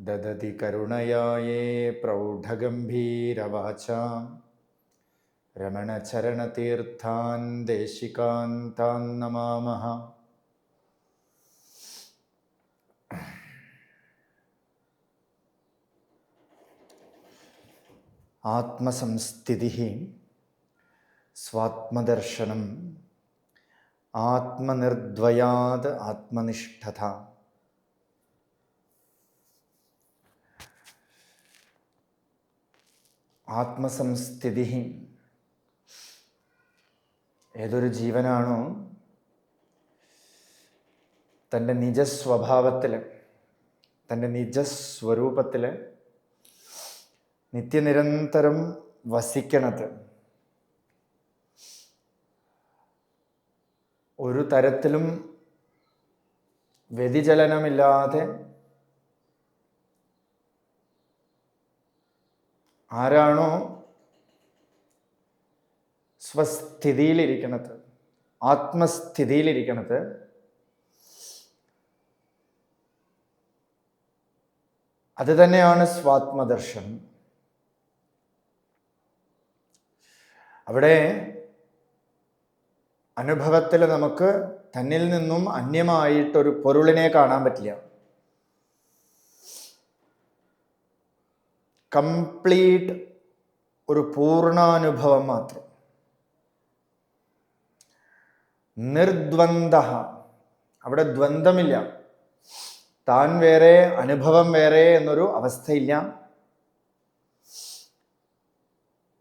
ददति करुणया ये प्रौढगम्भीरवाचां रमणचरणतीर्थान् देशिकान्तान् नमामः। आत्मसंस्थितिः स्वात्मदर्शनम् आत्मनिर्द्वयाद् आत्मनिष्ठता। ആത്മസംസ്ഥിതി ഏതൊരു ജീവനാണോ തന്റെ നിജസ്വഭാവത്തിൽ തന്റെ നിജസ്വരൂപത്തിൽ നിത്യനിരന്തരം വസിക്കണത് ഒരു തരത്തിലും വ്യതിചലനമില്ലാതെ ആരാണോ സ്വസ്ഥിതിയിലിരിക്കണത് ആത്മസ്ഥിതിയിലിരിക്കണത് അത് തന്നെയാണ് സ്വാത്മദർശനം അവിടെ അനുഭവത്തിൽ നമുക്ക് തന്നിൽ നിന്നും അന്യമായിട്ടൊരു പൊരുളിനെ കാണാൻ പറ്റില്ല. കംപ്ലീറ്റ് ഒരു പൂർണാനുഭവം മാത്രം. നിർദ്വന്ദ. അവിടെ ദ്വന്ദ്മില്ല താൻ വേറെ അനുഭവം വേറെ എന്നൊരു അവസ്ഥയില്ല.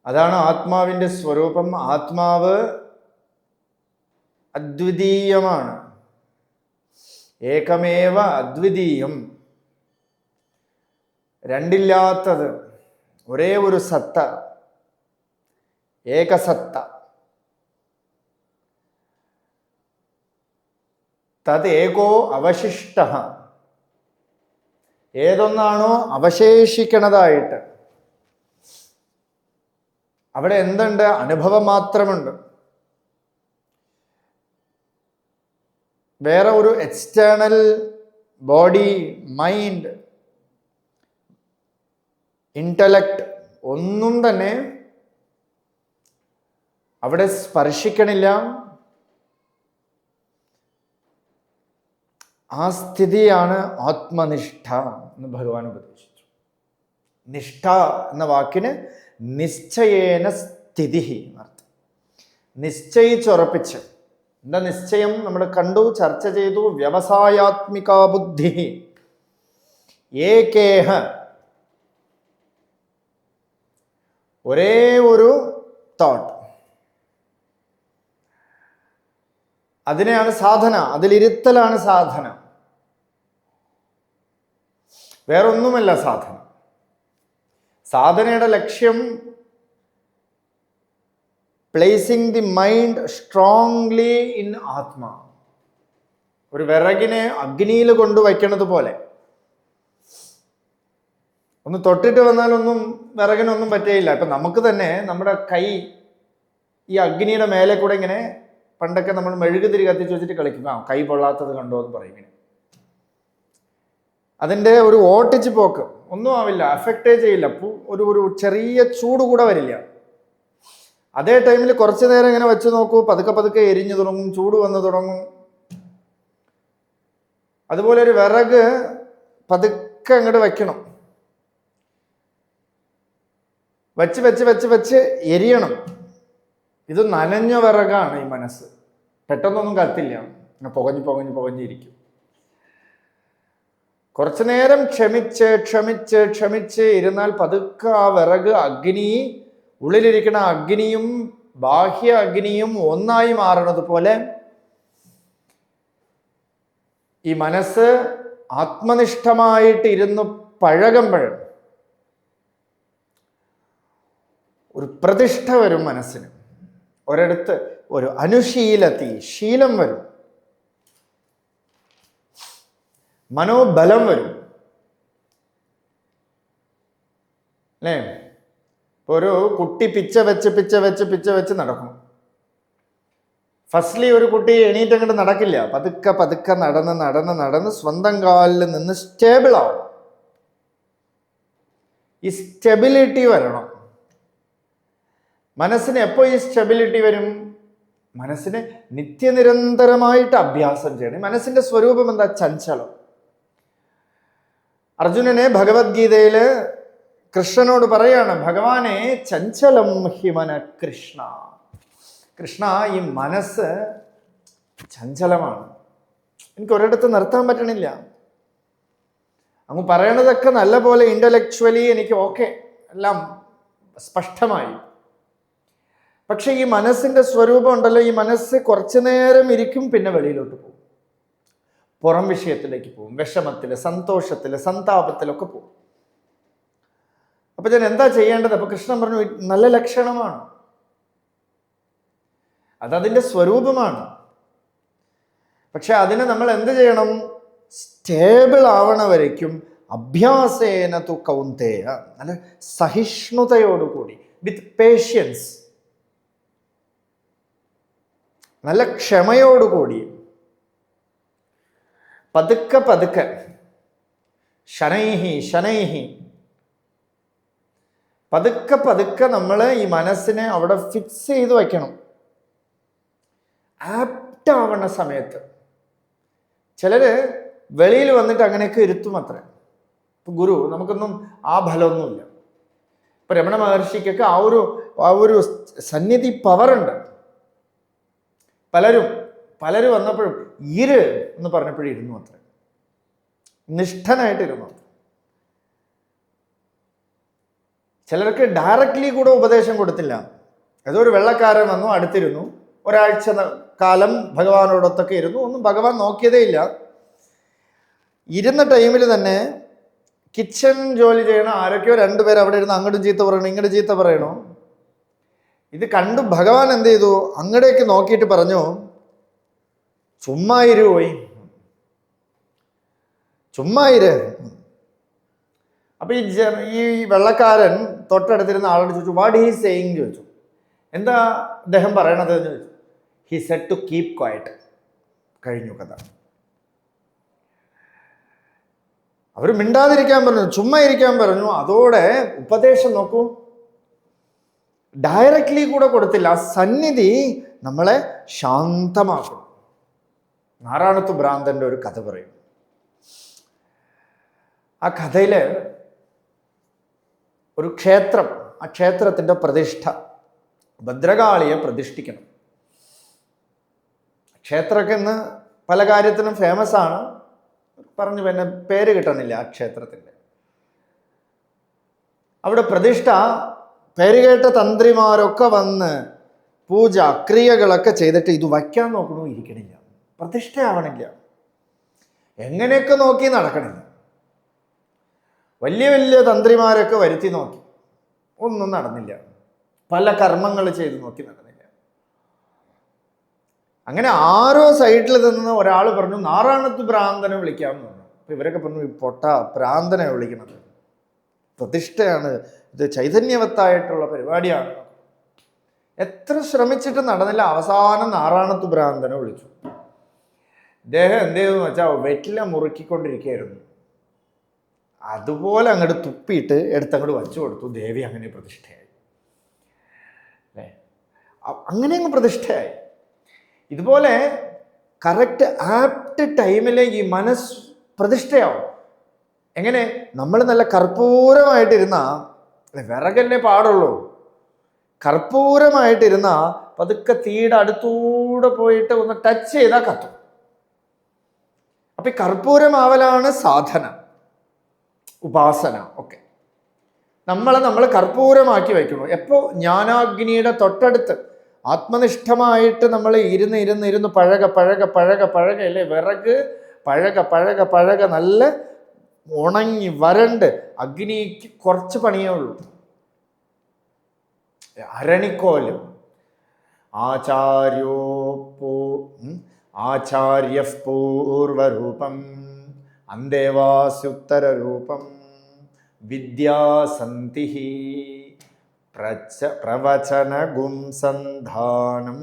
അതാണ് ആത്മാവിന്റെ സ്വരൂപം. ആത്മാവ് അദ്വിതീയമാണ്. ഏകമേവ അദ്വിതീയം. രണ്ടില്ലാത്തത് ഒരേ ഒരു സത്ത ഏകസത്ത തത് ഏകോ അവശിഷ്ട. ഏതൊന്നാണോ അവശേഷിക്കണതായിട്ട്. അവിടെ എന്തുണ്ട്? അനുഭവം മാത്രമുണ്ട്. വേറെ ഒരു എക്സ്റ്റേണൽ ബോഡി മൈൻഡ് ഇന്റലക്ട് ഒന്നും തന്നെ അവിടെ സ്പർശിക്കണില്ല. ആ സ്ഥിതിയാണ് ആത്മനിഷ്ഠ എന്ന് ഭഗവാൻ ഉപദേശിച്ചു. നിഷ്ഠ എന്ന വാക്കിന് നിശ്ചയേന സ്ഥിതി എന്നർത്ഥം നിശ്ചയിച്ചുറപ്പിച്ച് എന്താ നിശ്ചയം? നമ്മൾ കണ്ടു ചർച്ച ചെയ്തു വ്യവസായാത്മിക ബുദ്ധി ഏകേഹ ഒരേ ഒരു തോട്ട് അതിനെയാണ് സാധന അതിലിരുത്തലാണ് സാധന. വേറൊന്നുമല്ല സാധന. സാധനയുടെ ലക്ഷ്യം placing the mind strongly in ആത്മാ. ഒരു വിറകിനെ അഗ്നിയിൽ കൊണ്ടുവയ്ക്കണത് പോലെ ഒന്ന് തൊട്ടിട്ട് വന്നാലൊന്നും വിറകിനൊന്നും പറ്റുകയില്ല ഇപ്പം നമുക്ക് തന്നെ നമ്മുടെ കൈ ഈ അഗ്നിയുടെ മേലെ കൂടെ ഇങ്ങനെ പണ്ടൊക്കെ നമ്മൾ മെഴുകുതിരി കത്തിച്ച് വെച്ചിട്ട് കളിക്കും. ആ കൈ പൊള്ളാത്തത് കണ്ടോ എന്ന് പറയും ഇങ്ങനെ. അതിന്റെ ഒരു ഓട്ടിച്ച് പോക്ക് ഒന്നും ആവില്ല അഫക്റ്റേ ചെയ്യില്ല. ഒരു ഒരു ചെറിയ ചൂട് കൂടെ വരില്ല. അതേ ടൈമിൽ കുറച്ച് നേരം ഇങ്ങനെ വെച്ച് നോക്കൂ. പതുക്കെ പതുക്കെ എരിഞ്ഞു തുടങ്ങും ചൂട് വന്ന് തുടങ്ങും. അതുപോലെ ഒരു വിറക് പതുക്കെ അങ്ങോട്ട് വെക്കണം. വെച്ച് വെച്ച് വെച്ച് വെച്ച് എരിയണം. ഇത് നനഞ്ഞ വിറകാണ് ഈ മനസ്സ്. പെട്ടെന്നൊന്നും കത്തില്ല. പുകഞ്ഞ് പുകഞ്ഞ് പുകഞ്ഞിരിക്കും കുറച്ചു നേരം ക്ഷമിച്ച് ക്ഷമിച്ച് ക്ഷമിച്ച് ഇരുന്നാൽ പതുക്കെ ആ വിറക് അഗ്നി ഉള്ളിലിരിക്കുന്ന അഗ്നിയും ബാഹ്യ അഗ്നിയും ഒന്നായി മാറണത് പോലെ ഈ മനസ്സ് ആത്മനിഷ്ഠമായിട്ട് ഇരുന്ന് പഴകുമ്പോൾ ഒരു പ്രതിഷ്ഠ വരും മനസ്സിന്. ഒരിടത്ത് ഒരു അനുശീലത്തി ശീലം വരും. മനോബലം വരും. അല്ലേ? ഒരു കുട്ടി പിച്ച വെച്ച് പിച്ച വെച്ച് പിച്ച വെച്ച് നടക്കും. ഫസ്റ്റ്ലി ഒരു കുട്ടി എണീറ്റങ്ങോട്ട് നടക്കില്ല. പതുക്കെ പതുക്കെ നടന്ന് നടന്ന് നടന്ന് സ്വന്തം കാലിൽ നിന്ന് സ്റ്റേബിളാവും ഈ സ്റ്റെബിലിറ്റി വരണം. മനസ്സിന് എപ്പോൾ ഈ സ്റ്റെബിലിറ്റി വരും? മനസ്സിന് നിത്യനിരന്തരമായിട്ട് അഭ്യാസം ചെയ്യണം. മനസ്സിന്റെ സ്വരൂപം എന്താ? ചഞ്ചലം. അർജുനനെ ഭഗവത്ഗീതയിൽ കൃഷ്ണനോട് പറയാണ് ഭഗവാനെ ചഞ്ചലം ഹിമന കൃഷ്ണ. കൃഷ്ണ ഈ മനസ്സ് ചഞ്ചലമാണ്. എനിക്ക് ഒരിടത്ത് നിർത്താൻ പറ്റണില്ല. അങ്ങ് പറയണതൊക്കെ നല്ല പോലെ ഇന്റലക്ച്വലി എനിക്ക് ഓക്കെ എല്ലാം സ്പഷ്ടമായി. പക്ഷെ ഈ മനസ്സിന്റെ സ്വരൂപം ഉണ്ടല്ലോ ഈ മനസ്സ് കുറച്ചു നേരം ഇരിക്കും പിന്നെ വെളിയിലോട്ട് പോകും. പുറം വിഷയത്തിലേക്ക് പോകും വിഷമത്തിൽ സന്തോഷത്തിൽ സന്താപത്തിലൊക്കെ പോകും. അപ്പൊ ഞാൻ എന്താ ചെയ്യേണ്ടത്? അപ്പൊ കൃഷ്ണൻ പറഞ്ഞു നല്ല ലക്ഷണമാണ്. അതതിന്റെ സ്വരൂപമാണ്. പക്ഷെ അതിനെ നമ്മൾ എന്ത് ചെയ്യണം? സ്റ്റേബിൾ ആവണ വരയ്ക്കും അഭ്യാസേന തു കൗന്തേയ. നല്ല സഹിഷ്ണുതയോടുകൂടി വിത്ത് പേഷ്യൻസ്. നല്ല ക്ഷമയോടുകൂടി. പതുക്കെ പതുക്കെ. ശനൈഹി ശനൈഹി. പതുക്കെ പതുക്കെ നമ്മൾ ഈ മനസ്സിനെ അവിടെ ഫിക്സ് ചെയ്ത് വയ്ക്കണം. ആപ്റ്റ് ആവണ സമയത്ത്. ചിലർ വെളിയിൽ വന്നിട്ട് അങ്ങനെയൊക്കെ ഇരുത്തും അത്ര. ഗുരു നമുക്കൊന്നും ആ ഫലമൊന്നുമില്ല. ഇപ്പം രമണ മഹർഷിക്കൊക്കെ ആ ഒരു ആ ഒരു സന്നിധി പവറുണ്ട് പലരും പലരും വന്നപ്പോഴും ഇര് എന്ന് പറഞ്ഞപ്പോഴും ഇരുന്നു അത്ര. നിഷ്ഠനായിട്ടിരുന്നു ചിലർക്ക് ഡയറക്റ്റ്ലി കൂടെ ഉപദേശം കൊടുത്തില്ല. ഏതോ ഒരു വെള്ളക്കാരൻ വന്നു അടുത്തിരുന്നു. ഒരാഴ്ച കാലം ഭഗവാനോടൊത്തൊക്കെ ഇരുന്നു. ഒന്നും ഭഗവാൻ നോക്കിയതേ ഇല്ല. ഇരുന്ന ടൈമിൽ തന്നെ കിച്ചൺ ജോലി ചെയ്യണ ആരൊക്കെയോ രണ്ടുപേർ അവിടെ ഇരുന്ന് അങ്ങോട്ടും ചീത്ത പറയണം ഇങ്ങോട്ടും ചീത്ത പറയണോ? ഇത് കണ്ടു ഭഗവാൻ എന്ത് ചെയ്തു? അങ്ങടേക്ക് നോക്കിയിട്ട് പറഞ്ഞു ചുമ്മായിരു പോയി. ചുമ്മാ ഇര്. അപ്പൊ ഈ ഈ വെള്ളക്കാരൻ തൊട്ടടുത്തിരുന്ന ആളോട് ചോദിച്ചു വാട്ട് ഹീ സെയിങ് ചോദിച്ചു. എന്താ അദ്ദേഹം പറയണത്? എന്ന് ചോദിച്ചു. He said to keep quiet കഴിഞ്ഞു കഥ. അവർ മിണ്ടാതിരിക്കാൻ പറഞ്ഞു ചുമ്മാ ഇരിക്കാൻ പറഞ്ഞു. അതോടെ ഉപദേശം നോക്കൂ. ഡയറക്റ്റ്ലി കൂടെ കൊടുത്തില്ല. ആ സന്നിധി നമ്മളെ ശാന്തമാക്കും. നാരായണത്വ ഭ്രാന്തന്റെ ഒരു കഥ പറയും. ആ കഥയിൽ ഒരു ക്ഷേത്രം ആ ക്ഷേത്രത്തിന്റെ പ്രതിഷ്ഠ ഭദ്രകാളിയെ പ്രതിഷ്ഠിക്കണം. ക്ഷേത്രമൊക്കെ ഇന്ന് പല കാര്യത്തിനും ഫേമസ് ആണ്. പറഞ്ഞു പിന്നെ പേര് കിട്ടണില്ല ആ ക്ഷേത്രത്തിന്റെ അവിടെ പ്രതിഷ്ഠ പേരുകേട്ട തന്ത്രിമാരൊക്കെ വന്ന് പൂജ ക്രിയകളൊക്കെ ചെയ്തിട്ട് ഇത് വയ്ക്കാൻ നോക്കണു? ഇരിക്കണില്ല. പ്രതിഷ്ഠയാവണില്ല. എങ്ങനെയൊക്കെ നോക്കി നടക്കണില്ല. വലിയ വലിയ തന്ത്രിമാരൊക്കെ വരുത്തി നോക്കി. ഒന്നും നടന്നില്ല. പല കർമ്മങ്ങൾ ചെയ്ത് നോക്കി നടന്നില്ല. അങ്ങനെ ആരോ സൈഡിൽ നിന്ന് ഒരാൾ പറഞ്ഞു നാറാണത്ത് ഭ്രാന്തനെ വിളിക്കാമെന്ന് പറഞ്ഞു. അപ്പൊ ഇവരൊക്കെ പറഞ്ഞു പൊട്ട ഭ്രാന്തനെ വിളിക്കണത്. പ്രതിഷ്ഠയാണ് ഇത് ചൈതന്യവത്തായിട്ടുള്ള പരിപാടിയാണ്. എത്ര ശ്രമിച്ചിട്ട് നടന്നില്ല. അവസാനം നാറാണത്ത് ഭ്രാന്തനെ വിളിച്ചു. ഇദ്ദേഹം എന്ത് ചെയ്തെന്ന് വെച്ചാൽ വെറ്റില മുറുക്കിക്കൊണ്ടിരിക്കുകയായിരുന്നു. അതുപോലെ അങ്ങോട്ട് തുപ്പിയിട്ട് എടുത്തങ്ങോട്ട് വച്ചു കൊടുത്തു. ദേവി അങ്ങനെ പ്രതിഷ്ഠയായി. അല്ലേ? അങ്ങനെ അങ്ങ് പ്രതിഷ്ഠയായി. ഇതുപോലെ കറക്റ്റ് ആപ്റ്റ് ടൈമിലേക്ക് ഈ മനസ്സ് പ്രതിഷ്ഠയാവും. എങ്ങനെ? നമ്മൾ നല്ല കർപ്പൂരമായിട്ടിരുന്ന അല്ലെ വിറകല്ലേ പാടുള്ളൂ. കർപ്പൂരമായിട്ടിരുന്ന പതുക്കെ തീയുടെ അടുത്തൂടെ പോയിട്ട് ഒന്ന് ടച്ച് ചെയ്താൽ കത്തും. അപ്പൊ ഈ കർപ്പൂരമാവലാണ് സാധന. ഉപാസന. ഒക്കെ നമ്മളെ നമ്മൾ കർപ്പൂരമാക്കി വയ്ക്കുന്നു. എപ്പോ? ജ്ഞാനാഗ്നിയുടെ തൊട്ടടുത്ത്. ആത്മനിഷ്ഠമായിട്ട് നമ്മൾ ഇരുന്ന് ഇരുന്ന് ഇരുന്ന് പഴക പഴക പഴക പഴക അല്ലേ വിറക് പഴക പഴക പഴക നല്ല ഉണങ്ങി വരണ്ട്. അഗ്നിക്ക് കുറച്ച് പണിയേ ഉള്ളൂ. അരണിക്കോൽ. ആചാര്യോ പൂ ആചാര്യ പൂർവരൂപം അന്തേവാസ്യുത്തരൂപം വിദ്യാസന്തി പ്രച പ്രവചനഗും സന്ധാനം.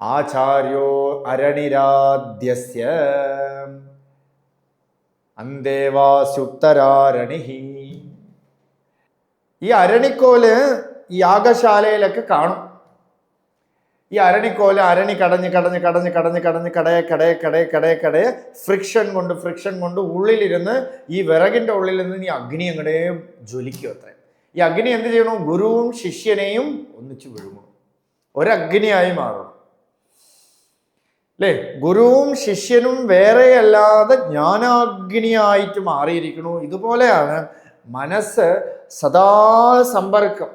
ആചാര്യോ അരണിരാദ്യസ്യ അന്തേവാസ്യുത്തരാരണി ഈ അരണിക്കോൽ ഈ യാഗശാലയിലൊക്കെ കാണും. ഈ അരണിക്കോൽ അരണി കടഞ്ഞ് കടഞ്ഞ് കടഞ്ഞ് കടഞ്ഞ് കടഞ്ഞ് കടയെ കടയെ കടയെ കടയെ കടയെ ഫ്രിക്ഷൻ കൊണ്ട് ഫ്രിക്ഷൻ കൊണ്ട് ഉള്ളിലിരുന്ന് ഈ വിറകിന്റെ ഉള്ളിൽ നിന്ന് ഈ അഗ്നി അങ്ങടെ ജ്വലിക്കും അത്ര. ഈ അഗ്നി എന്ത് ചെയ്യണു? ഗുരുവും ശിഷ്യനെയും ഒന്നിച്ചു വിഴുങ്ങും. ഒരഗ്നിയായി മാറും. അല്ലേ? ഗുരുവും ശിഷ്യനും വേറെയല്ലാതെ ജ്ഞാനാഗ്നിയായിട്ട് മാറിയിരിക്കുന്നു. ഇതുപോലെയാണ് മനസ്സ് സദാ സമ്പർക്കം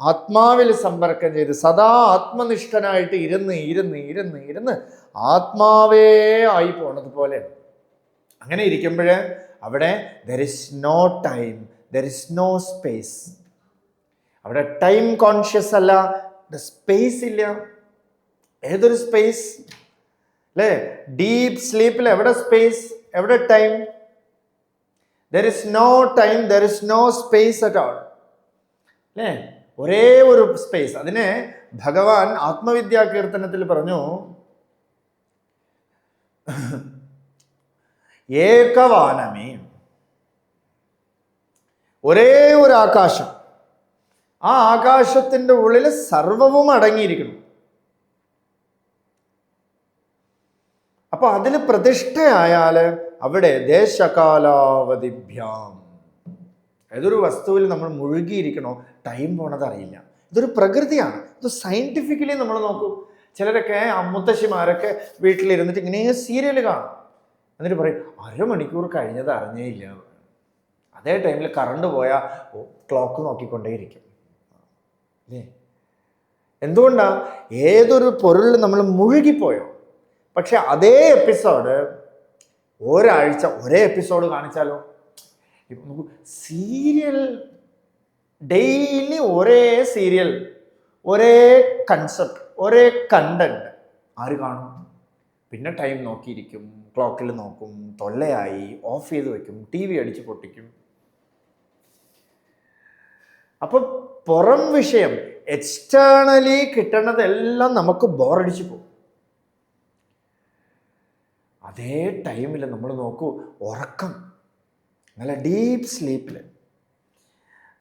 ആത്മാവിൽ സമ്പർക്കം ചെയ്ത് സദാ ആത്മനിഷ്ഠനായിട്ട് ഇരുന്ന് ഇരുന്ന് ഇരുന്ന് ഇരുന്ന് ആത്മാവേ ആയി പോണത് പോലെ. അങ്ങനെ ഇരിക്കുമ്പോൾ അവിടെ there is no time there is no space അവിടെ ടൈം കോൺഷ്യസ് അല്ല സ്പേസ് ഇല്ല. ഏതൊരു സ്പേസ് അല്ലേ ഡീപ് സ്ലീപ്പിൽ എവിടെ സ്പേസ് എവിടെ time there is no time there is no space at all അല്ലേ ഒരേ ഒരു സ്പേസ് അതിനെ ഭഗവാൻ ആത്മവിദ്യാ കീർത്തനത്തിൽ പറഞ്ഞു ഏകവാനമേ. ഒരേ ഒരു ആകാശം. ആ ആകാശത്തിന്റെ ഉള്ളിൽ സർവവും അടങ്ങിയിരിക്കണം അപ്പൊ അതിൽ പ്രതിഷ്ഠയായാൽ അവിടെ ദേശകാലാവധിഭ്യാം. ഏതൊരു വസ്തുവിൽ നമ്മൾ മുഴുകിയിരിക്കണോ ടൈം പോണത് അറിയില്ല. ഇതൊരു പ്രകൃതിയാണ്. ഇത് സയന്റിഫിക്കലി നമ്മൾ നോക്കൂ. ചിലരൊക്കെ അമ്മുത്തശ്ശിമാരൊക്കെ വീട്ടിലിരുന്നിട്ട് ഇങ്ങനെ സീരിയൽ കാണും. എന്നിട്ട് പറയും അരമണിക്കൂർ കഴിഞ്ഞത് അറിഞ്ഞേ ഇല്ല അതേ ടൈമിൽ കറണ്ട് പോയാൽ ക്ലോക്ക് നോക്കിക്കൊണ്ടേയിരിക്കും. അല്ലേ? എന്തുകൊണ്ടാണ് ഏതൊരു പൊരുളിൽ നമ്മൾ മുഴുകിപ്പോയോ? പക്ഷെ അതേ എപ്പിസോഡ് ഒരാഴ്ച ഒരേ എപ്പിസോഡ് കാണിച്ചാലോ? സീരിയൽ ഡെയിലി ഒരേ സീരിയൽ ഒരേ കൺസെപ്റ്റ് ഒരേ കണ്ടന്റ് ആര് കാണും? പിന്നെ ടൈം നോക്കിയിരിക്കും ക്ലോക്കിൽ നോക്കും തൊല്ലയായി ഓഫ് ചെയ്ത് വെക്കും ടി വി അടിച്ച് പൊട്ടിക്കും. അപ്പോൾ പുറം വിഷയം എക്സ്റ്റേണലി കിട്ടണതെല്ലാം നമുക്ക് ബോറടിച്ച് പോകും. അതേ ടൈമിൽ നമ്മൾ നോക്കൂ ഉറക്കം നല്ല ഡീപ്പ് സ്ലീപ്പിൽ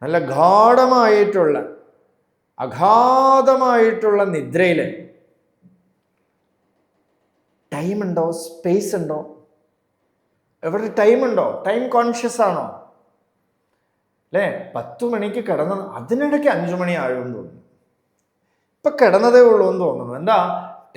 നല്ല ഗാഠമായിട്ടുള്ള അഗാധമായിട്ടുള്ള നിദ്രയിൽ. ടൈം ഉണ്ടോ? സ്പേസ് ഉണ്ടോ? എവിടെ ടൈം ഉണ്ടോ? ടൈം കോൺഷ്യസ് ആണോ? അല്ലേ പത്ത് മണിക്ക് കിടന്നത് അതിനിടയ്ക്ക് അഞ്ചു മണി ആയെന്ന് തോന്നുന്നു. ഇപ്പം കിടന്നതേ ഉള്ളൂ എന്ന് തോന്നുന്നു. എന്താ?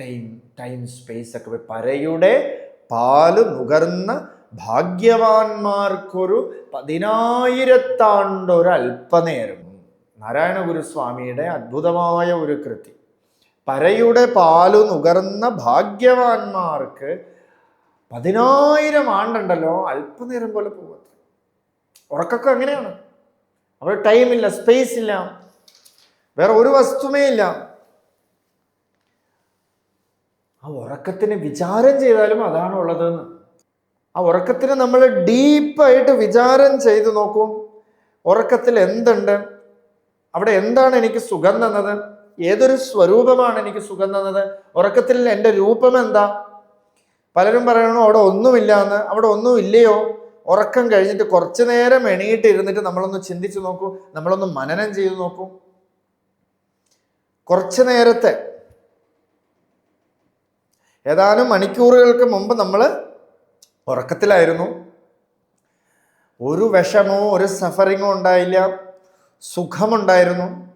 ടൈം ടൈം സ്പേസ് ഒക്കെ പരയുടെ പാൽ നുകർന്ന ഭാഗ്യവാന്മാർക്കൊരു പതിനായിരത്താണ്ടൊരു അല്പനേരം നാരായണ ഗുരുസ്വാമിയുടെ അത്ഭുതമായ ഒരു കൃതി. പരയുടെ പാലു നുകർന്ന ഭാഗ്യവാന്മാർക്ക് പതിനായിരം ആണ്ടുണ്ടല്ലോ അല്പനേരം പോലെ പോകുന്നത് ഉറക്കൊക്കെ അങ്ങനെയാണ്. അവിടെ ടൈമില്ല സ്പേസ് ഇല്ല. വേറെ ഒരു വസ്തുമേ ഇല്ല. ആ ഉറക്കത്തിന് വിചാരം ചെയ്താലും അതാണ് ഉള്ളതെന്ന്. ആ ഉറക്കത്തിന് നമ്മൾ ഡീപ്പായിട്ട് വിചാരം ചെയ്ത് നോക്കും. ഉറക്കത്തിൽ എന്തുണ്ട്? അവിടെ എന്താണ് എനിക്ക് സുഖം തന്നത്? ഏതൊരു സ്വരൂപമാണ് എനിക്ക് സുഖം തന്നത്? ഉറക്കത്തിൽ എന്റെ രൂപം എന്താ? പലരും പറയണോ അവിടെ ഒന്നുമില്ല എന്ന് അവിടെ ഒന്നും ഇല്ലയോ? ഉറക്കം കഴിഞ്ഞിട്ട് കുറച്ചു നേരം എണീട്ട് ഇരുന്നിട്ട് നമ്മളൊന്ന് ചിന്തിച്ചു നോക്കൂ. നമ്മളൊന്ന് മനനം ചെയ്തു നോക്കൂ. കുറച്ചു നേരത്തെ ഏതാനും മണിക്കൂറുകൾക്ക് മുമ്പ് നമ്മൾ ഉറക്കത്തിലായിരുന്നു. ഒരു വിഷമോ ഒരു സഫറിങ്ങോ ഉണ്ടായില്ല. സുഖമുണ്ടായിരുന്നു.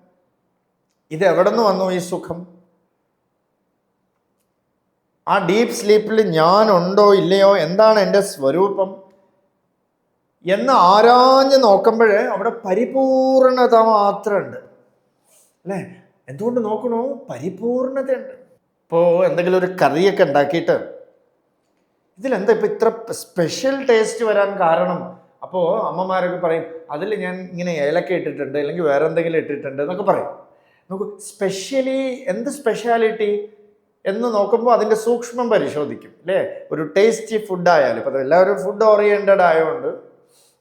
ഇത് എവിടെ നിന്ന് വന്നു ഈ സുഖം? ആ ഡീപ്പ് സ്ലീപ്പിൽ ഞാനുണ്ടോ ഇല്ലയോ എന്താണ് എന്റെ സ്വരൂപം എന്ന് ആരാഞ്ഞ് നോക്കുമ്പോൾ അവിടെ പരിപൂർണത മാത്രമുണ്ട്. അല്ലേ? എന്തുകൊണ്ട് നോക്കണോ? പരിപൂർണതയുണ്ട്. ഇപ്പോൾ എന്തെങ്കിലും ഒരു കറിയൊക്കെ ഉണ്ടാക്കിയിട്ട് ഇതിലെന്താ ഇപ്പം ഇത്ര സ്പെഷ്യൽ ടേസ്റ്റ് വരാൻ കാരണം? അപ്പോൾ അമ്മമാരൊക്കെ പറയും അതിൽ ഞാൻ ഇങ്ങനെ ഏലക്ക ഇട്ടിട്ടുണ്ട് അല്ലെങ്കിൽ വേറെ എന്തെങ്കിലും ഇട്ടിട്ടുണ്ട് എന്നൊക്കെ പറയും. നമുക്ക് സ്പെഷ്യലി എന്ത് സ്പെഷ്യാലിറ്റി എന്ന് നോക്കുമ്പോൾ അതിന്റെ സൂക്ഷ്മം പരിശോധിക്കും അല്ലേ? ഒരു ടേസ്റ്റി ഫുഡായാലും ഇപ്പം എല്ലാവരും ഫുഡ് ഓറിയന്റഡ് ആയതുകൊണ്ട്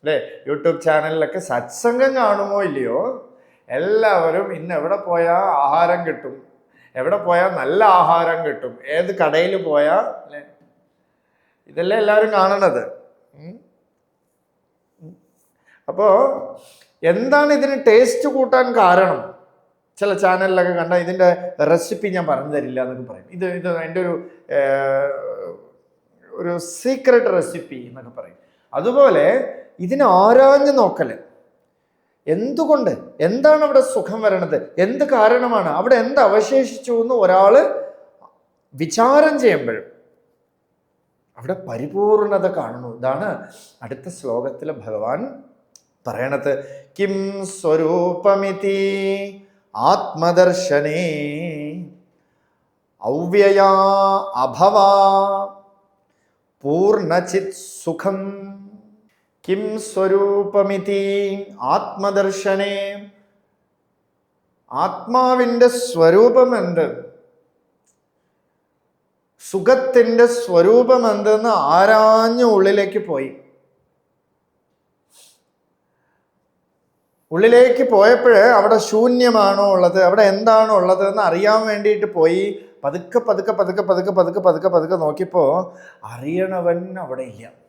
അല്ലേ? യൂട്യൂബ് ചാനലിലൊക്കെ സത്സംഗം കാണുമോ ഇല്ലയോ? എല്ലാവരും ഇന്ന് എവിടെ പോയാൽ ആഹാരം കിട്ടും? എവിടെ പോയാൽ നല്ല ആഹാരം കിട്ടും? ഏത് കടയിൽ പോയാൽ ഇതല്ലേ എല്ലാവരും കാണണത്. ഉം. ഉം. അപ്പോ എന്താണ് ഇതിന് ടേസ്റ്റ് കൂട്ടാൻ കാരണം? ചില ചാനലിലൊക്കെ കണ്ട ഇതിന്റെ റെസിപ്പി ഞാൻ പറഞ്ഞു തരില്ല എന്നൊക്കെ പറയും. ഇത് ഇത് എന്റെ ഒരു ഒരു സീക്രട്ട് റെസിപ്പി എന്നൊക്കെ പറയും. അതുപോലെ ഇതിനെ ആരാഞ്ഞ് നോക്കൽ? എന്തുകൊണ്ട്? എന്താണ് അവിടെ സുഖം വരണത്? എന്ത് കാരണമാണ്? അവിടെ എന്ത് അവശേഷിച്ചു എന്ന് ഒരാൾ വിചാരം ചെയ്യുമ്പോഴും അവിടെ പരിപൂർണത കാണുന്നു. ഇതാണ് അടുത്ത ശ്ലോകത്തിൽ ഭഗവാൻ പറയണത്. കിം സ്വരൂപമിതി ആത്മദർശനേ അവ്യയാ അഭവാ പൂർണചിത് സുഖം. കിം സ്വരൂപമിതി ആത്മദർശനേ. ആത്മാവിന്റെ സ്വരൂപമെന്ത്? സുഖത്തിന്റെ സ്വരൂപമെന്തെന്ന് ആരാഞ്ഞ ഉള്ളിലേക്ക് പോയി. ഉള്ളിലേക്ക് പോയപ്പോൾ അവിടെ ശൂന്യമാണോ ഉള്ളത്? അവിടെ എന്താണോ ഉള്ളത് എന്ന് അറിയാൻ വേണ്ടിയിട്ട് പോയി. പതുക്കെ പതുക്കെ പതുക്കെ പതുക്കെ പതുക്കെ പതുക്കെ പതുക്കെ നോക്കിയപ്പോൾ അറിയണവൻ അവിടെ ഇല്ല.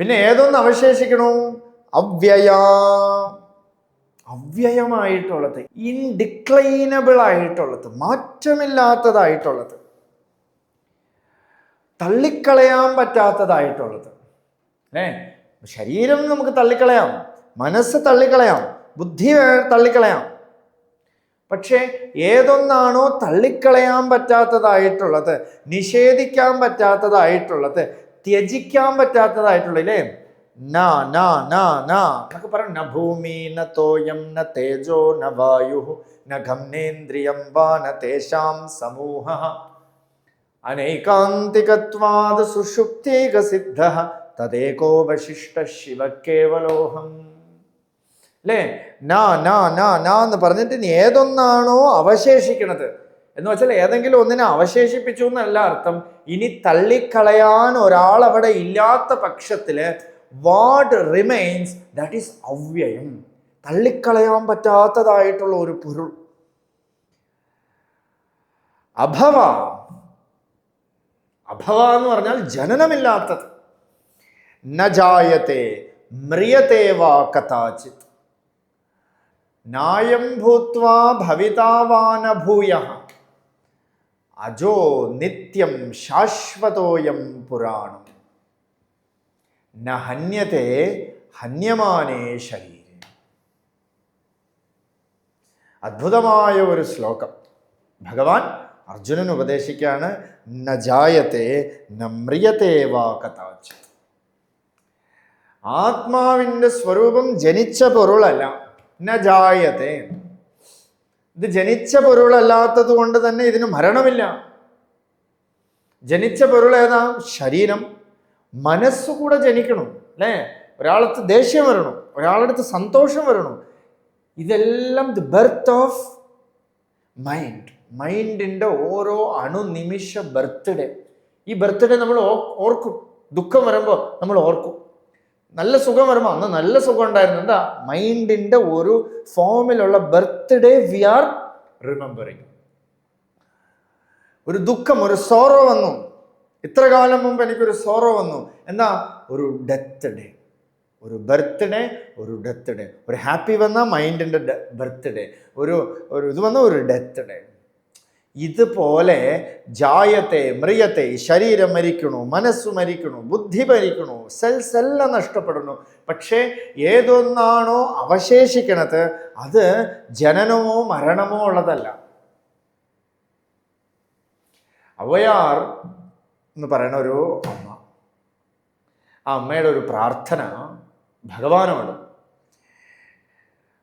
പിന്നെ ഏതൊന്ന് അവശേഷിക്കണു? അവ്യയ. അവ്യയമായിട്ടുള്ളത് ഇൻഡിക്ലൈനബിൾ ആയിട്ടുള്ളത് മാറ്റമില്ലാത്തതായിട്ടുള്ളത് തള്ളിക്കളയാൻ പറ്റാത്തതായിട്ടുള്ളത്. ഏ ശരീരം നമുക്ക് തള്ളിക്കളയാം മനസ്സ് തള്ളിക്കളയാം ബുദ്ധി തള്ളിക്കളയാം. പക്ഷേ ഏതൊന്നാണോ തള്ളിക്കളയാൻ പറ്റാത്തതായിട്ടുള്ളത് നിഷേധിക്കാൻ പറ്റാത്തതായിട്ടുള്ളത് ത്യജിക്കാൻ പറ്റാത്തതായിട്ടുള്ള ഇല്ലേ ന ന ന ന എന്നൊക്കെ പറയും ന ഭൂമി ന തോയം ന തേജോ ന വായു ന ഘംനേന്ദ്രിയം വാ ന തേഷാം സമൂഹ. അനൈകാന്തികത്വാത് സുഷുപ്തിക സിദ്ധ ശിവ കേവലോഹം. അല്ലേ നാ നാ നാ നാ എന്ന് പറഞ്ഞിട്ട് ഇനി ഏതൊന്നാണോ അവശേഷിക്കണത്? എന്ന് വെച്ചാൽ ഏതെങ്കിലും ഒന്നിനെ അവശേഷിപ്പിച്ചു എന്നല്ല അർത്ഥം. ഇനി തള്ളിക്കളയാൻ ഒരാൾ അവിടെ ഇല്ലാത്ത പക്ഷത്തിൽ വാട്ട് റിമെയിൻസ് ദാറ്റ് ഈസ് അവ്യയം. തള്ളിക്കളയാൻ പറ്റാത്തതായിട്ടുള്ള ഒരു പൊരുൾ. അഭവ. അഭവ എന്ന് പറഞ്ഞാൽ ജനനമില്ലാത്തത്. നജായത്തെ ജായത്തെ മ്രിയത്തെ കഥാചിത്. നായം ഭൂത്വാ ഭവിതാവാന ഭൂയ അജോ നിത്യം ശാശ്വതോയം പുരാണം. ന ഹന്യമാനേ ശരീരം. അദ്ഭുതമായ ഒരു ശ്ലോകം. ഭഗവാൻ അർജുനൻ ഉപദേശിക്കുകയാണ് ന ജായത്തെ ന മ്രിയത്തെ വാ കഥാച്ച ആത്മാവിന്റെ സ്വരൂപം ജനിച്ച പൊരുളല്ല. ന ജായത്തെ. ഇത് ജനിച്ച പൊരുളല്ലാത്തത് കൊണ്ട് തന്നെ ഇതിന് മരണമില്ല. ജനിച്ച പൊരുൾ ഏതാ? ശരീരം. മനസ്സുകൂടെ ജനിക്കണം അല്ലേ? ഒരാളടുത്ത് ദേഷ്യം വരണം ഒരാളടുത്ത് സന്തോഷം വരണം. ഇതെല്ലാം ദി ബർത്ത് ഓഫ് മൈൻഡ് മൈൻഡിന്റെ ഓരോ അണുനിമിഷ ബർത്ത്ഡേ ഈ ബർത്ത്ഡേ നമ്മൾ ഓർക്കും. ദുഃഖം വരുമ്പോൾ നമ്മൾ ഓർക്കും. നല്ല സുഖം വരുമ്പോൾ അന്ന് നല്ല സുഖം ഉണ്ടായിരുന്നു. എന്താ? മൈൻഡിന്റെ ഒരു ഫോമിലുള്ള ബർത്ത്ഡേ വി ആർ റിമെമ്പറിങ്. ഒരു ദുഃഖം ഒരു സോറോ വന്നു. ഇത്ര കാലം മുമ്പ് എനിക്കൊരു സോറോ വന്നു. എന്താ? ഒരു ഡെത്ത് ഡേ ഒരു ബർത്ത്ഡേ ഒരു ഡെത്ത് ഡേ ഒരു ഹാപ്പി വന്ന മൈൻഡിന്റെ ബർത്ത്ഡേ. ഒരു ഒരു ഇത് വന്ന ഒരു ഡെത്ത് ഡേ ഇതുപോലെ ജായത്തെ മൃയത്തെ ശരീരം മരിക്കണു മനസ്സ് മരിക്കണു ബുദ്ധി മരിക്കണു സെൽസ് എല്ലാം നഷ്ടപ്പെടുന്നു. പക്ഷേ ഏതൊന്നാണോ അവശേഷിക്കണത് അത് ജനനമോ മരണമോ ഉള്ളതല്ല. അവയാർ എന്ന് പറയുന്ന ഒരു അമ്മ. ആ അമ്മയുടെ ഒരു പ്രാർത്ഥന ഭഗവാനോട്.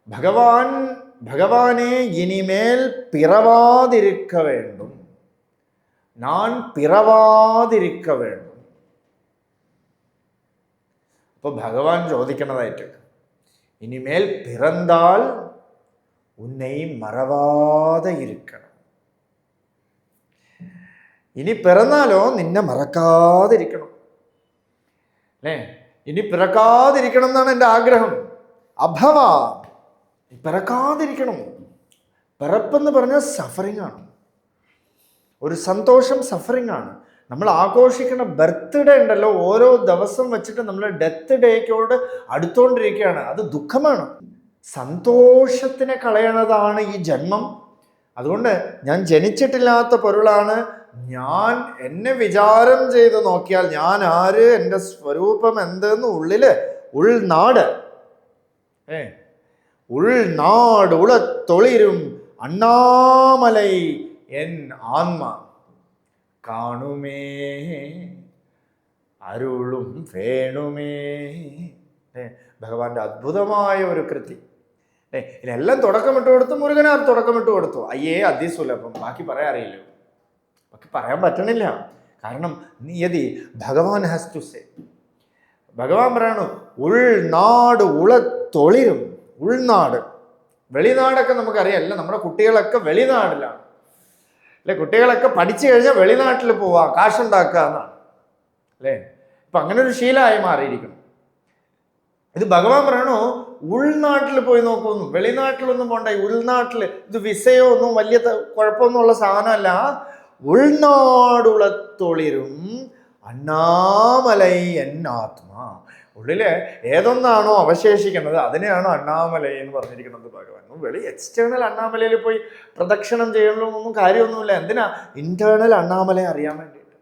ഭഗവാൻ ഭഗവാനെ ഇനിമേൽ പിറവാതിരിക്ക വേണ്ടും. നാൻ പിറവാതിരിക്ക വേണ്ടും. അപ്പോൾ ഭഗവാൻ ചോദിക്കണതായിട്ട് ഇനിമേൽ പിറന്താൽ ഉന്നെ മറവാതെ ഇരിക്കണം. ഇനി പിറന്നാലോ നിന്നെ മറക്കാതിരിക്കണം. അല്ലേ? ഇനി പിറക്കാതിരിക്കണം എന്നാണ് എന്റെ ആഗ്രഹം. അഭവ പിറക്കാതിരിക്കണം. പിറപ്പെന്ന് പറഞ്ഞാൽ സഫറിങ് ആണ്. ഒരു സന്തോഷം സഫറിങ് ആണ്. നമ്മൾ ആഘോഷിക്കുന്ന ബർത്ത്ഡേ ഉണ്ടല്ലോ ഓരോ ദിവസം വെച്ചിട്ട് നമ്മൾ ഡെത്ത് ഡേക്കോട് അടുത്തോണ്ടിരിക്കുകയാണ്. അത് ദുഃഖമാണ്. സന്തോഷത്തിനെ കളയണതാണ് ഈ ജന്മം. അതുകൊണ്ട് ഞാൻ ജനിച്ചിട്ടില്ലാത്ത പൊരുളാണ്. ഞാൻ എന്നെ വിചാരം ചെയ്ത് നോക്കിയാൽ ഞാൻ ആര് എന്റെ സ്വരൂപം എന്തെന്ന് ഉള്ളിൽ ഉൾനാട്. ഏ ഉൾനാട് ഉളത്തൊളിരും അണ്ണാമലൈ എൻ ആത്മ കാണുമേ അരുളും വേണുമേ ഭഗവാന്റെ അദ്ഭുതമായ ഒരു കൃതി. ഇതിനെല്ലാം തുടക്കമിട്ട് കൊടുത്തു മുരുകനാർ തുടക്കമിട്ട് കൊടുത്തു. അയ്യേ അതിസുലഭം. ബാക്കി പറയാൻ അറിയില്ല. ബാക്കി പറയാൻ പറ്റണില്ല. കാരണം നിയതി ഭഗവാൻ ഹാസ് ടു സേ. ഭഗവാൻ പറയണു ഉൾനാട് ഉളത്തൊളിരും ഉൾനാട്. വെളിനാടൊക്കെ നമുക്കറിയാം. അല്ല നമ്മുടെ കുട്ടികളൊക്കെ വെളിനാടിലാണ്. അല്ലെ കുട്ടികളൊക്കെ പഠിച്ചു കഴിഞ്ഞാൽ വെളിനാട്ടിൽ പോവാം കാശുണ്ടാക്കുക എന്നാണ്. അല്ലേ? ഇപ്പൊ അങ്ങനെ ഒരു ശീലമായി മാറിയിരിക്കണം ഇത് ഭഗവാൻ പറയണോ ഉൾനാട്ടിൽ പോയി നോക്കുന്നു. വെളിനാട്ടിലൊന്നും പോണ്ട. ഉൾനാട്ടിൽ ഇത് വിസയോ ഒന്നും വലിയ കുഴപ്പമൊന്നും കുഴപ്പമൊന്നുമുള്ള സാധനമല്ല. ഉൾനാടുളത്തൊളിരും അണ്ണാമലൈ എന്നാത്മാ ഉള്ളിൽ ഏതൊന്നാണോ അവശേഷിക്കുന്നത് അതിനെയാണോ അണ്ണാമലൈ എന്ന് പറഞ്ഞിരിക്കുന്നത് ഭഗവാൻ. വെളി എക്സ്റ്റേണൽ അണ്ണാമലയിൽ പോയി പ്രദക്ഷിണം ചെയ്യണമെന്നൊന്നും കാര്യമൊന്നുമില്ല. എന്തിനാ? ഇന്റേണൽ അണ്ണാമല അറിയാൻ വേണ്ടിയിട്ട്.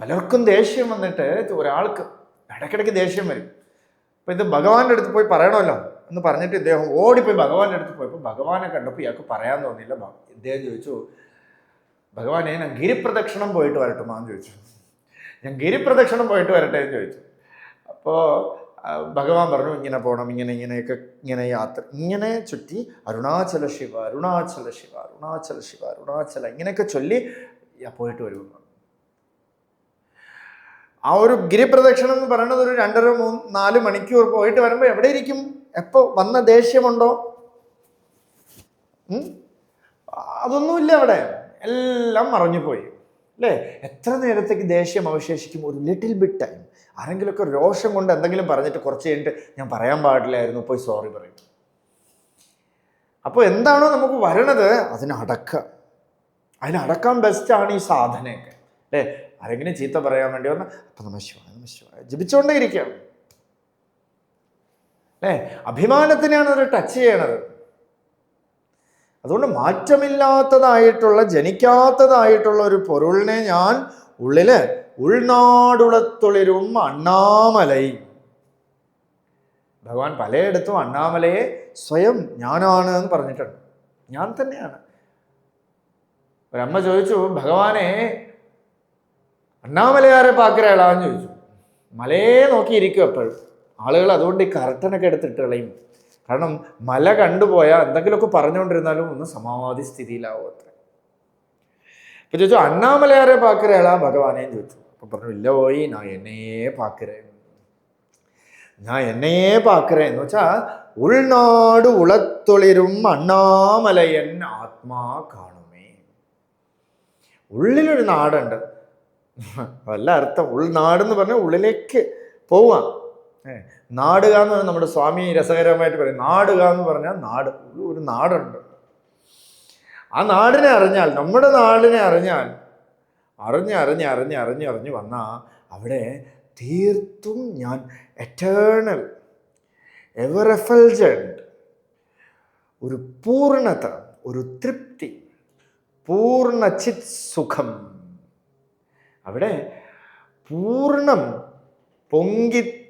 പലർക്കും ദേഷ്യം വന്നിട്ട് ഒരാൾക്ക് ഇടയ്ക്കിടയ്ക്ക് ദേഷ്യം വരും. അപ്പൊ ഇത് ഭഗവാന്റെ അടുത്ത് പോയി പറയണമല്ലോ എന്ന് പറഞ്ഞിട്ട് ഇദ്ദേഹം ഓടിപ്പോയി ഭഗവാന്റെ അടുത്ത് പോയപ്പോൾ ഭഗവാനെ കണ്ടപ്പോൾ ഇയാൾക്ക് പറയാൻ തോന്നിയില്ല. ഇദ്ദേഹം ചോദിച്ചു ഭഗവാനെ ഞാൻ ഗിരിപ്രദക്ഷിണം പോയിട്ട് വരട്ടുമാന്ന് ചോദിച്ചു. ഞാൻ ഗിരിപ്രദക്ഷിണം പോയിട്ട് വരട്ടെ എന്ന് ചോദിച്ചു. അപ്പോൾ ഭഗവാൻ പറഞ്ഞു ഇങ്ങനെ പോകണം ഇങ്ങനെ ഇങ്ങനെയൊക്കെ ഇങ്ങനെ യാത്ര ഇങ്ങനെ ചുറ്റി അരുണാചല ശിവ അരുണാചല ശിവ അരുണാചല ശിവ അരുണാചല ഇങ്ങനെയൊക്കെ ചൊല്ലി "യാ, പോയിട്ട് വരുമെന്ന് ആ ഒരു ഗിരിപ്രദക്ഷിണം എന്ന് പറയുന്നത് ഒരു രണ്ടര മൂന്ന് നാല് മണിക്കൂർ പോയിട്ട് വരുമ്പോൾ എവിടെ ഇരിക്കും? എപ്പോൾ വന്ന ദേഷ്യമുണ്ടോ? അതൊന്നുമില്ല അവിടെ. എല്ലാം മറഞ്ഞുപോയി. അല്ലേ? എത്ര നേരത്തേക്ക് ദേഷ്യം അവശേഷിക്കും? ഒരു ലിറ്റിൽ ബിറ്റ് ടൈം ആരെങ്കിലുമൊക്കെ രോഷം കൊണ്ട് എന്തെങ്കിലും പറഞ്ഞിട്ട് കുറച്ച് കഴിഞ്ഞിട്ട് ഞാൻ പറയാൻ പാടില്ലായിരുന്നു. പോയി സോറി പറയും. അപ്പോൾ എന്താണോ നമുക്ക് വരണത് അതിനെ അടക്കുക. അതിനടക്കാൻ ബെസ്റ്റാണ് ഈ സാധനയൊക്കെ. അല്ലേ? ആരെങ്കിലും ചീത്ത പറയാൻ വേണ്ടി വന്ന അപ്പം നമ്മൾ ശിവായ നമ്മൾ ശിവായ. ജപിച്ചുകൊണ്ടേ ഇരിക്കുകയാണ് അല്ലേ? അഭിമാനത്തിനെയാണ് അത് ടച്ച് ചെയ്യണത്. അതുകൊണ്ട് മാറ്റമില്ലാത്തതായിട്ടുള്ള ജനിക്കാത്തതായിട്ടുള്ള ഒരു പൊരുളിനെ ഞാൻ ഉള്ളിൽ ഉൾനാടുളത്തൊളിരും അണ്ണാമലൈ. ഭഗവാൻ പലയിടത്തും അണ്ണാമലയെ സ്വയം ഞാനാണ് എന്ന് പറഞ്ഞിട്ടുണ്ട്. ഞാൻ തന്നെയാണ്. ഒരമ്മ ചോദിച്ചു ഭഗവാനെ അണ്ണാമലയാരെ പാക്കരയാളാന്ന് ചോദിച്ചു. മലയെ നോക്കിയിരിക്കും എപ്പോഴും ആളുകൾ അതുകൊണ്ട് ഈ കർട്ടനൊക്കെ എടുത്തിട്ട് കളയും. കാരണം മല കണ്ടുപോയാൽ എന്തെങ്കിലുമൊക്കെ പറഞ്ഞുകൊണ്ടിരുന്നാലും ഒന്ന് സമാധി സ്ഥിതിയിലാവും അത്ര. ഇപ്പൊ ചോദിച്ചു അണ്ണാമലയാരെ പാക്കരയാളാ? ഭഗവാനെ ചോദിച്ചു. അപ്പൊ പറഞ്ഞു ഇല്ല പോയി ഞാൻ എന്നെയേ പാക്കരേ. ഞാൻ എന്നെയേ പാക്കരേ. എന്ന് വെച്ചാ ഉൾനാട് ഉളത്തൊളിരും അണ്ണാമലയൻ ആത്മാ കാണുമേ. ഉള്ളിലൊരു നാടുണ്ട്. വല്ല അർത്ഥം ഉൾനാട് എന്ന് പറഞ്ഞാൽ ഉള്ളിലേക്ക് പോവാം. നാടുക എന്ന് പറഞ്ഞാൽ നമ്മുടെ സ്വാമി രസകരമായിട്ട് പറയും. നാടുക എന്ന് പറഞ്ഞാൽ നാട്. ഒരു നാടുണ്ട്. ആ നാടിനെ അറിഞ്ഞാൽ നമ്മുടെ നാടിനെ അറിഞ്ഞാൽ അറിഞ്ഞ് അറിഞ്ഞ് അറിഞ്ഞ് അറിഞ്ഞ് അറിഞ്ഞ് വന്നാൽ അവിടെ തീർത്തും ഞാൻ എറ്റേണൽ എവർ എഫൽജൻഡ് ഒരു പൂർണത ഒരു തൃപ്തി പൂർണ ചിത് സുഖം. അവിടെ പൂർണം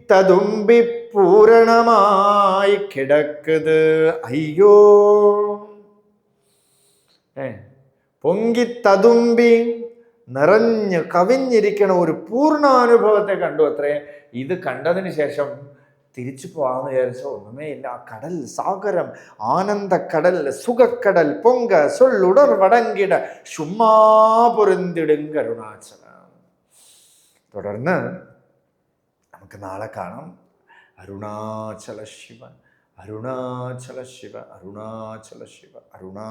പൊങ്കിത്തതുമ്പി പൂരണമായി കിടക്കുത് അയ്യോ ഏ പൊങ്കിത്തതുമ്പി നിറഞ്ഞ് കവിഞ്ഞിരിക്കണ ഒരു പൂർണ്ണാനുഭവത്തെ കണ്ടു അത്രേ ഇത് കണ്ടതിന് ശേഷം തിരിച്ചു പോകാമെന്ന് വിചാരിച്ച ഒന്നുമേ ഇല്ല ആ കടൽ സാഗരം ആനന്ദക്കടൽ സുഖക്കടൽ പൊങ്ക സൊള്ളുടർ വടങ്കിട ചുമ്മാ പൊരുന്തിടും കരുണാചല തുടർന്ന് നമുക്ക് നാളെ കാണാം. അരുണാചല ശിവ അരുണാചല ശിവ അരുണാചല ശിവ അരുണാ